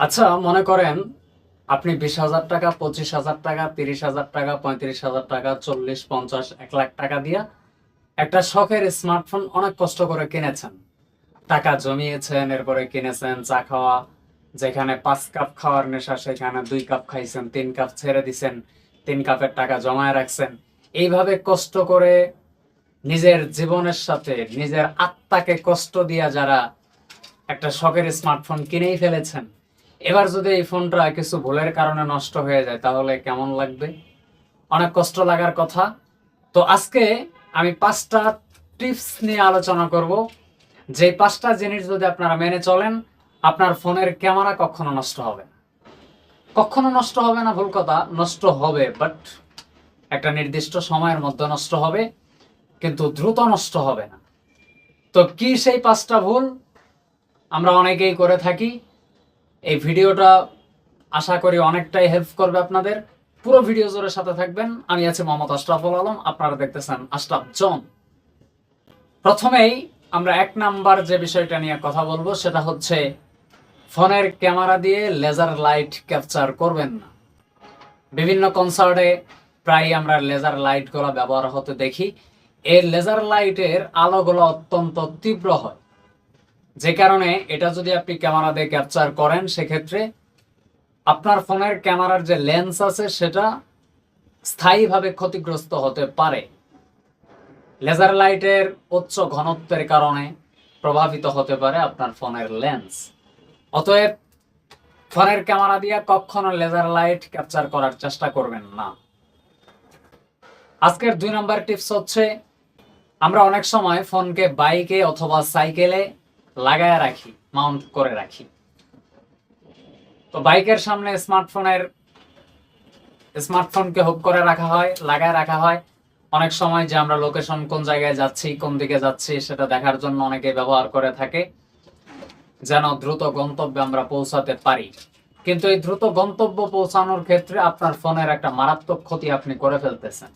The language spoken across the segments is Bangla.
আচ্ছা মনে করেন আপনি বিশ হাজার টাকা, পঁচিশ হাজার টাকা, তিরিশ হাজার টাকা, পঁয়ত্রিশ হাজার টাকা, চল্লিশ, পঞ্চাশ, এক লাখ টাকা দিয়া একটা শখের স্মার্টফোন অনেক কষ্ট করে কিনেছেন। টাকা জমিয়েছেন, এরপরে কিনেছেন, চা খাওয়া, যেখানে পাঁচ কাপ খাওয়ার নেশা, সেখানে দুই কাপ খাইছেন, তিন কাপ ছেড়ে দিছেন, তিন কাপের টাকা জমায় রাখছেন। এইভাবে কষ্ট করে নিজের জীবনের সাথে, নিজের আত্মাকে কষ্ট দিয়া যারা একটা শখের স্মার্টফোন কিনেই ফেলেছেন এবার যদি এই ফোনটা কিছু ভুলের কারণে নষ্ট হয়ে যায়, তাহলে কেমন লাগবে? অনেক কষ্ট লাগার কথা। তো আজকে আমি পাঁচটা টিপস নিয়ে আলোচনা করব। যে পাঁচটা জিনিস যদি আপনারা মেনে চলেন, আপনার ফোনের ক্যামেরা কখনো নষ্ট হবে কখনো নষ্ট হবে না, ভুল কথা, নষ্ট হবে বাট একটা নির্দিষ্ট সময়ের মধ্যে নষ্ট হবে, কিন্তু দ্রুত নষ্ট হবে না। তো কি সেই পাঁচটা ভুল? আমরা অনেকেই করে থাকি। এই ভিডিওটা আশা করি অনেকটাই হেল্প করবে আপনাদের। পুরো ভিডিও জোরে সাথে থাকবেন। আমি আছি মোহাম্মদ আশরাফুল আলম, আপনারা দেখতেছেন আশরাফ জন। প্রথমেই আমরা এক নাম্বার যে বিষয়টা নিয়ে কথা বলব, সেটা হচ্ছে ফোনের ক্যামেরা দিয়ে লেজার লাইট ক্যাপচার করবেন না। বিভিন্ন কনসার্টে প্রায় আমরা লেজার লাইটগুলো ব্যবহার হতে দেখি। এই লেজার লাইটের আলোগুলো অত্যন্ত তীব্র হয়। যে কারণে এটা যদি আপনি ক্যামেরা দিয়ে ক্যাপচার করেন, সেক্ষেত্রে আপনার ফোনের ক্যামেরার যে লেন্স আছে, সেটা স্থায়ীভাবে ক্ষতিগ্রস্ত হতে পারে। লেজার লাইটের উচ্চ ঘনত্বের কারণে প্রভাবিত হতে পারে আপনার ফোনের লেন্স অতএব ফোনের ক্যামেরা দিয়ে কখনো লেজার লাইট ক্যাপচার করার চেষ্টা করবেন না। আজকের দুই নম্বর টিপস হচ্ছে, আমরা অনেক সময় ফোনকে বাইকে অথবা সাইকেলে লাগায় রাখি মাউন্ট করে রাখি। তো বাইকের সামনে স্মার্টফোনের স্মার্টফোনকে হুক করে রাখা হয়, লাগায় রাখা হয়। অনেক সময় যে আমরা লোকেশন কোন জায়গায় যাচ্ছি, কোন দিকে যাচ্ছি, সেটা দেখার জন্য অনেকে ব্যবহার করে থাকে, যেন দ্রুত গন্তব্যে আমরা পৌঁছাতে পারি। কিন্তু এই দ্রুত গন্তব্য পৌঁছানোর ক্ষেত্রে আপনার ফোনের একটা মারাত্মক ক্ষতি আপনি করে ফেলতেছেন।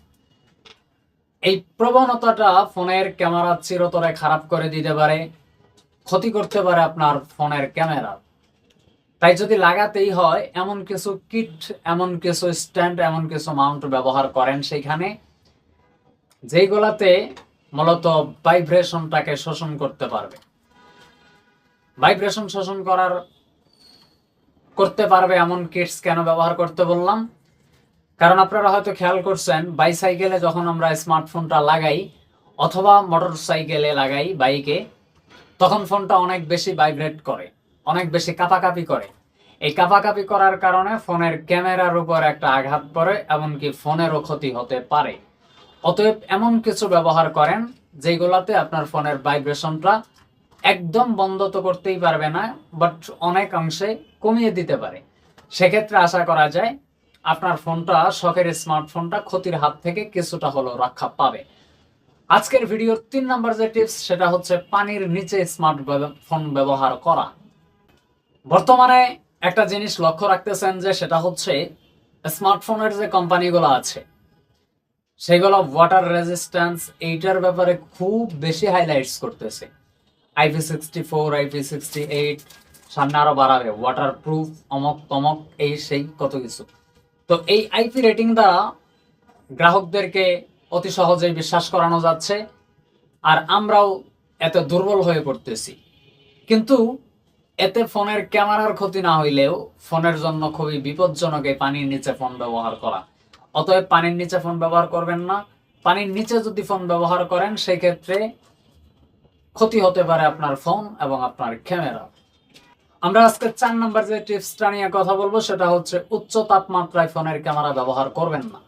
এই প্রবণতাটা ফোনের ক্যামেরা চিরতরে খারাপ করে দিতে পারে ক্ষতি করতে পারে আপনার ফোনের ক্যামেরা। তাই যদি লাগাতেই হয়, এমন কিছু কিট, এমন কিছু স্ট্যান্ড এমন কিছু মাউন্ট ব্যবহার করেন সেইখানে যেইগুলাতে মূলত ভাইব্রেশনটাকে শোষণ করতে পারবে। ভাইব্রেশন শোষণ করার, করতে পারবে এমন কিটস কেন ব্যবহার করতে বললাম। কারণ আপনারা হয়তো খেয়াল করছেন, বাইসাইকেলে যখন আমরা স্মার্টফোনটা লাগাই, অথবা মোটর সাইকেলে লাগাই বাইকে তখন ফোনটা অনেক বেশি ভাইব্রেট করে, অনেক বেশি কাঁপাকাপি করে। এই কাঁপাকাপি করার কারণে ফোনের ক্যামেরার উপর একটা আঘাত পড়ে, এমনকি ফোনেরও ক্ষতি হতে পারে। অতএব এমন কিছু ব্যবহার করেন, যেগুলাতে আপনার ফোনের ভাইব্রেশনটা একদম বন্ধ তো করতেই পারবে না বাট অনেক অংশে কমিয়ে দিতে পারে। সেক্ষেত্রে আশা করা যায়, আপনার ফোনটা, শখের স্মার্টফোনটা ক্ষতির হাত থেকে কিছুটা হলেও রক্ষা পাবে। আজকের ভিডিওর তিন নাম্বার যে টিপস সেটা হচ্ছে পানির নিচে স্মার্ট ফোন ব্যবহার করা। বর্তমানে একটা জিনিস লক্ষ্য রাখতেছেন যে, সেটা হচ্ছে স্মার্টফোনের যে কোম্পানিগুলো আছে, সেগুলো ওয়াটার রেজিস্ট্যান্স এইটার ব্যাপারে খুব বেশি হাইলাইটস করতেছে। IP sixty four IP sixty eight সামনে আরও বাড়াবে ওয়াটার প্রুফ অমক তমক, এই সেই কত কিছু। তো এই আইপি রেটিং দ্বারা গ্রাহকদেরকে অতি সহজেই বিশ্বাস করানো যাচ্ছে আর আমরাও এত দুর্বল হয়ে পড়তেছি। কিন্তু এতে ফোনের ক্যামেরার ক্ষতি না হইলেও ফোনের জন্য খুবই বিপজ্জনক এই পানির নিচে ফোন ব্যবহার করা। অতএব পানির নিচে ফোন ব্যবহার করবেন না। পানির নিচে যদি ফোন ব্যবহার করেন সেই ক্ষেত্রে ক্ষতি হতে পারে আপনার ফোন এবং আপনার ক্যামেরা। আমরা আজকে চার নাম্বার যে টিপসটা নিয়ে কথা বলব, সেটা হচ্ছে উচ্চ তাপমাত্রায় ফোনের ক্যামেরা ব্যবহার করবেন না।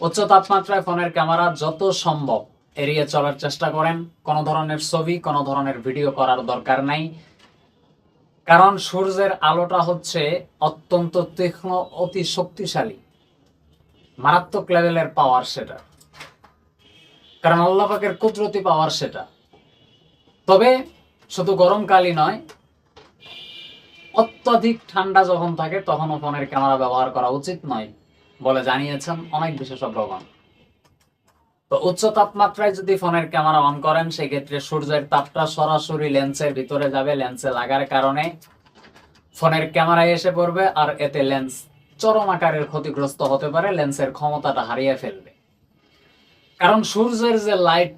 উচ্চ তাপমাত্রায় ফোনের ক্যামেরা যত সম্ভব এড়িয়ে চলার চেষ্টা করেন। কোনো ধরনের ছবি, কোনো ধরনের ভিডিও করার দরকার নাই। কারণ সূর্যের আলোটা হচ্ছে অত্যন্ত তীক্ষ্ণ, অতি শক্তিশালী। মারাত্মক লেভেলের পাওয়ার সেটা। কারণ আল্লাহ পাকের কুদরতি পাওয়ার সেটা। তবে শুধু গরমকালই নয়, অত্যধিক ঠান্ডা যখন থাকে তখনও ফোনের ক্যামেরা ব্যবহার করা উচিত নয়। বলে জানিয়েছেন অনেক বিশেষজ্ঞগণ তো উচ্চ তাপমাত্রায় যদি ফোনের ক্যামেরা অন করেন, সেক্ষেত্রে সূর্যের তাপটা সরাসরি লেন্সের ভিতরে যাবে, লেন্সে লাগার কারণে ফোনের ক্যামেরায় এসে পড়বে আর এতে লেন্স চরম আকারের ক্ষতিগ্রস্ত হতে পারে, লেন্সের ক্ষমতাটা হারিয়ে ফেলবে। কারণ সূর্যের যে লাইট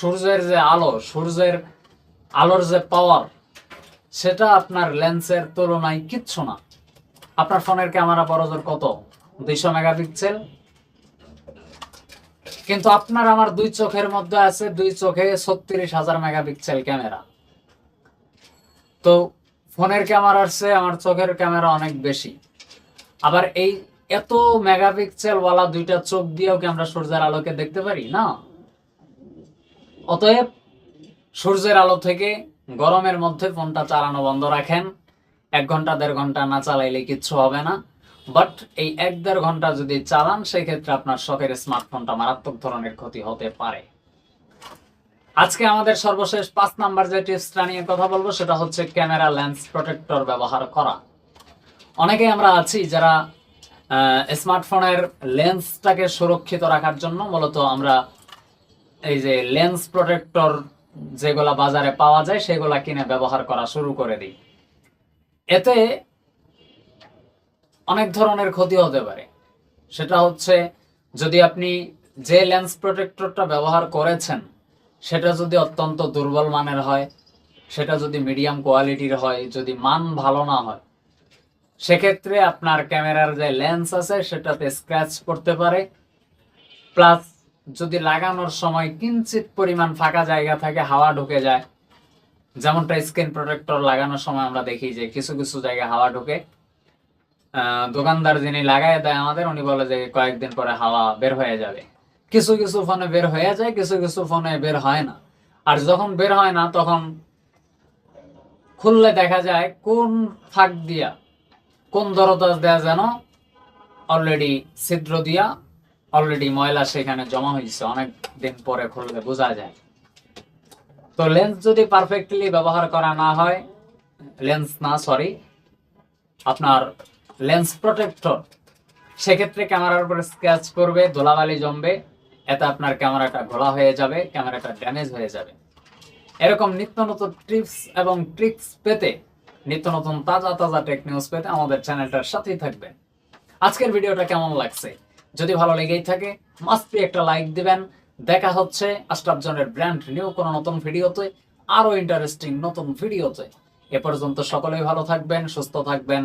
সূর্যের যে আলো, সূর্যের আলোর যে পাওয়ার সেটা আপনার লেন্সের তুলনায় কিচ্ছু না। আপনার ফোনের ক্যামেরা বড়জোর কত? দুইশো মেগাপিক্সেল। কিন্তু আপনার আমার দুই চোখের মধ্যে আছে দুই চোখে ছত্রিশ হাজার মেগাপিক্সেল ক্যামেরা। তো ফোনের ক্যামেরার চেয়ে আমার চোখের ক্যামেরা অনেক বেশি। আবার এই এত মেগাপিক্সেল ওয়ালা দুইটা চোখ দিয়েও কি আমরা সূর্যের আলোকে দেখতে পারি? না। অতএব সূর্যের আলো থেকে গরমের মধ্যে ফোনটা চালানো বন্ধ রাখেন। এক ঘণ্টা, দেড় ঘণ্টা না চালাইলে কিচ্ছু হবে না। বাট এই এক দেড় ঘণ্টা যদি চালান, সেক্ষেত্রে আপনার শখের স্মার্টফোনটা মারাত্মক ধরনের ক্ষতি হতে পারে। আজকে আমাদের সর্বশেষ পাঁচ নাম্বার যে টিপসটা নিয়ে কথা বলব, সেটা হচ্ছে ক্যামেরা লেন্স প্রোটেক্টর ব্যবহার করা। অনেকেই আমরা আছি যারা স্মার্টফোনের লেন্সটাকে সুরক্ষিত রাখার জন্য মূলত আমরা এই যে লেন্স প্রোটেক্টর যেগুলা বাজারে পাওয়া যায়, সেগুলা কিনে ব্যবহার করা শুরু করে দিই। এতে অনেক ধরনের ক্ষতি হতে পারে। সেটা হচ্ছে, যদি আপনি যে লেন্স প্রোটেক্টরটা ব্যবহার করেছেন, সেটা যদি অত্যন্ত দুর্বল মানের হয়, সেটা যদি মিডিয়াম কোয়ালিটির হয়, যদি মান ভালো না হয়, সেক্ষেত্রে আপনার ক্যামেরার যে লেন্স আছে, সেটাতে স্ক্র্যাচ পড়তে পারে। প্লাস যদি লাগানোর সময় কিঞ্চিত পরিমাণ ফাঁকা জায়গা থাকে, হাওয়া ঢুকে যায়, যেমনটা স্ক্রিন প্রোটেক্টর লাগানোর সময় আমরা দেখি যে কিছু কিছু জায়গায় হাওয়া ঢুকে দোকানদার যিনি লাগাই দেয় আমাদের, উনি বলে যে কয়েকদিন পরে হাওয়া বের হয়ে যাবে। কিছু কিছু ফোনে বের হয়ে যায়, কিছু কিছু ফোনে বের হয় না। আর যখন বের হয় না, তখন খুললে দেখা যায় কোন ফাঁক দিয়া, কোন দরদাস দেয়া যেন অলরেডি ছিদ্র দিয়া অলরেডি ময়লা সেখানে জমা হয়েছে অনেক দিন পরে খুললে বোঝা যায়। তো লেন্স যদি পারফেক্টলি ব্যবহার করা না হয় লেন্স না সরি আপনার লেন্স প্রোটেক্টর। সেক্ষেত্রে ক্যামেরার উপরে স্ক্র্যাচ করবে, ধুলাবালি জমবে, এতে আপনার ক্যামেরাটা ঘোলা হয়ে যাবে, ক্যামেরাটা ড্যামেজ হয়ে যাবে। এরকম নিত্য নতুন টিপস এবং ট্রিক্স পেতে, নিত্য নতুন তাজা তাজা টেক নিউজ পেতে আমাদের চ্যানেলটার সাথেই থাকবেন। আজকের ভিডিওটা কেমন লাগছে? যদি ভালো লেগেই থাকে মাস্ট একটা লাইক দিবেন। দেখা হচ্ছে আশরাফ জনের ব্র্যান্ড নিউ কোনো নতুন ভিডিওতে আরও ইন্টারেস্টিং নতুন ভিডিওতে। এ পর্যন্ত সকলেই ভালো থাকবেন, সুস্থ থাকবেন।